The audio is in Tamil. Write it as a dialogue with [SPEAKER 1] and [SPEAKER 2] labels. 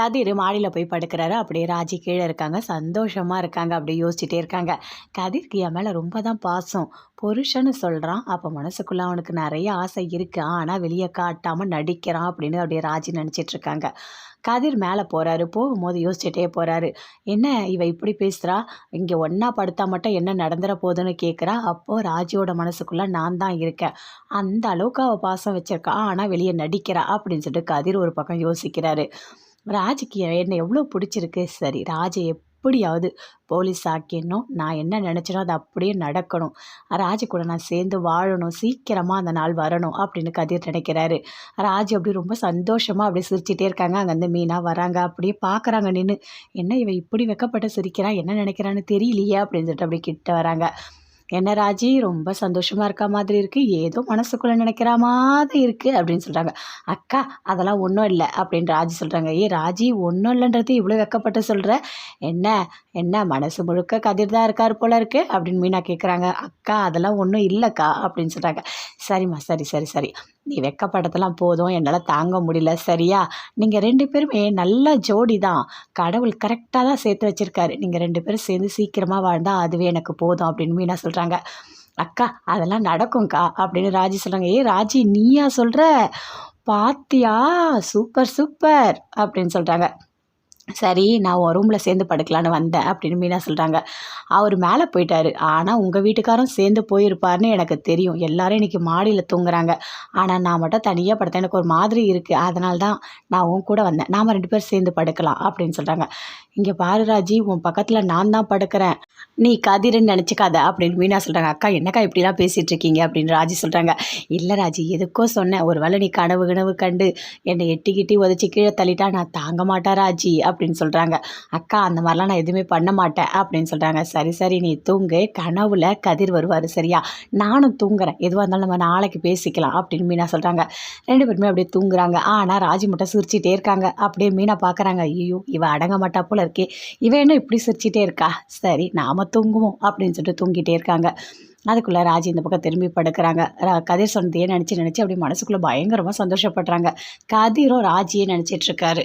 [SPEAKER 1] கதிர் மாடியில் போய் படுக்கிறாரு. அப்படியே ராஜி கீழே இருக்காங்க. சந்தோஷமாக இருக்காங்க. அப்படியே யோசிச்சுட்டே இருக்காங்க. கதிர்க்கு என் மேலே ரொம்ப தான் பாசம். புருஷன்னு சொல்கிறான் அப்போ மனசுக்குள்ளே அவனுக்கு நிறைய ஆசை இருக்குது ஆனால் வெளியே காட்டாமல் நடிக்கிறான் அப்படின்னு அப்படியே ராஜி நினச்சிட்டு இருக்காங்க. கதிர் மேலே போகிறாரு போகும்போது யோசிச்சுட்டே போகிறாரு என்ன இவ இப்படி பேசுகிறா இங்கே ஒன்றா படுத்தா மட்டும் என்ன நடந்துற போதுன்னு கேட்குறா அப்போது ராஜியோட மனசுக்குள்ளே நான் தான் இருக்கேன். அந்த அளவுக்கு அவள் பாசம் வச்சுருக்கா. ஆனால் வெளியே நடிக்கிறா அப்படின்னு சொல்லிட்டு கதிர் ஒரு பக்கம் யோசிக்கிறாரு. ராஜுக்கு என்னை எவ்வளோ பிடிச்சிருக்கு? சரி ராஜை எப்படியாவது போலீஸ் ஆக்கிடணும். நான் என்ன நினச்சனோ அது அப்படியே நடக்கணும். ராஜு கூட நான் சேர்ந்து வாழணும். சீக்கிரமாக அந்த நாள் வரணும் அப்படின்னு கதிர் நினைக்கிறாரு. ராஜு அப்படி ரொம்ப சந்தோஷமாக அப்படியே சிரிச்சிட்டே இருக்காங்க. அங்கேருந்து மீனாக வராங்க. அப்படியே பார்க்குறாங்க நின்று என்ன இவன் இப்படி வெக்கப்பட்டு சிரிக்கிறா என்ன நினைக்கிறான்னு தெரியலையே அப்படின்னு சொல்லிட்டு அப்படியே கிட்ட வராங்க. என்ன ராஜி ரொம்ப சந்தோஷமாக இருக்க மாதிரி இருக்குது ஏதோ மனசுக்குள்ளே நினைக்கிற மாதிரி இருக்குது அப்படின்னு சொல்கிறாங்க அக்கா அதெல்லாம் ஒன்றும் இல்லை அப்படின்னு ராஜி சொல்கிறாங்க ஏ ராஜி ஒன்றும் இல்லைன்றது இவ்வளோ வெக்கப்பட்டு சொல்கிற என்ன என்ன மனசு முழுக்க கதிர் தான் இருக்கார் போல இருக்கு அப்படின்னு மீனா கேட்குறாங்க அக்கா அதெல்லாம் ஒன்றும் இல்லைக்கா அப்படின்னு சொல்கிறாங்க சரிம்மா சரி சரி சரி. நீ வெக்கப்படத்தெல்லாம் போதும். என்னால் தாங்க முடியல. சரியா? நீங்கள் ரெண்டு பேருமே நல்ல ஜோடி தான் கடவுள் கரெக்டாக தான் சேர்த்து வச்சுருக்காரு. நீங்கள் ரெண்டு பேரும் சேர்ந்து சீக்கிரமாக வாழ்ந்தால் அதுவே எனக்கு போதும் அப்படின்னு மீனா சொல்கிறாங்க அக்கா அதெல்லாம் நடக்கும்க்கா அப்படின்னு ராஜி சொல்கிறாங்க ஏ ராஜி நீயா சொல்கிற பாத்தியா சூப்பர் சூப்பர் அப்படின்னு சொல்கிறாங்க சரி நான் உன் ரூமில் சேர்ந்து படுக்கலான்னு வந்தேன் அப்படின்னு மீனா சொல்கிறாங்க அவர் மேலே போயிட்டாரு. ஆனால் உங்கள் வீட்டுக்காரும் சேர்ந்து போயிருப்பார்னு எனக்கு தெரியும். எல்லாரும் இன்றைக்கி மாடியில் தூங்குறாங்க. ஆனால் நான் மட்டும் தனியாக படுத்தேன். எனக்கு ஒரு மாதிரி இருக்குது அதனால தான் நான் உன் கூட வந்தேன். நாம் ரெண்டு பேரும் சேர்ந்து படுக்கலாம் அப்படின்னு சொல்கிறாங்க இங்கே பாரு ராஜி உன் பக்கத்தில் நான் தான் படுக்கிறேன். நீ கதிர்னு நினச்சிக்காத அப்படின்னு மீனா சொல்கிறாங்க அக்கா என்னக்கா இப்படிலாம் பேசிகிட்டு இருக்கீங்க அப்படின்னு ராஜி சொல்கிறாங்க இல்லை ராஜி எதுக்கோ சொன்னேன். ஒரு வேளை நீ கனவு கனவு கண்டு என்னை எட்டி கிட்டி உதச்சி கீழே தள்ளிட்டா நான் தாங்க மாட்டேன் ராஜி அப்படின்னு சொல்கிறாங்க அக்கா அந்த மாதிரிலாம் நான் எதுவுமே பண்ண மாட்டேன் அப்படின்னு சொல்கிறாங்க சரி சரி நீ தூங்கு. கனவுல கதிர் வருவார் சரியா? நானும் தூங்குறேன். எதுவாக இருந்தாலும் நம்ம நாளைக்கு பேசிக்கலாம் அப்படின்னு மீனா சொல்கிறாங்க ரெண்டு பேருமே அப்படியே தூங்குறாங்க. ஆனால் ராஜி மட்டும் சிரிச்சிட்டே இருக்காங்க. அப்படியே மீனா பார்க்குறாங்க ஐயோ இவ அடங்க மாட்டா போல இருக்கே. இவன் என்ன இப்படி சிரிச்சிட்டே இருக்கா? சரி நாம் தூங்குவோம் அப்படின்னு சொல்லிட்டு தூங்கிட்டே இருக்காங்க. அதுக்குள்ளே ராஜி இந்த பக்கம் திரும்பி படுக்கிறாங்க. கதிர் சொன்னதையே நினச்சி நினச்சி அப்படியே மனசுக்குள்ளே பயங்கரமாக சந்தோஷப்படுறாங்க. கதிரும் ராஜியே நினச்சிட்ருக்காரு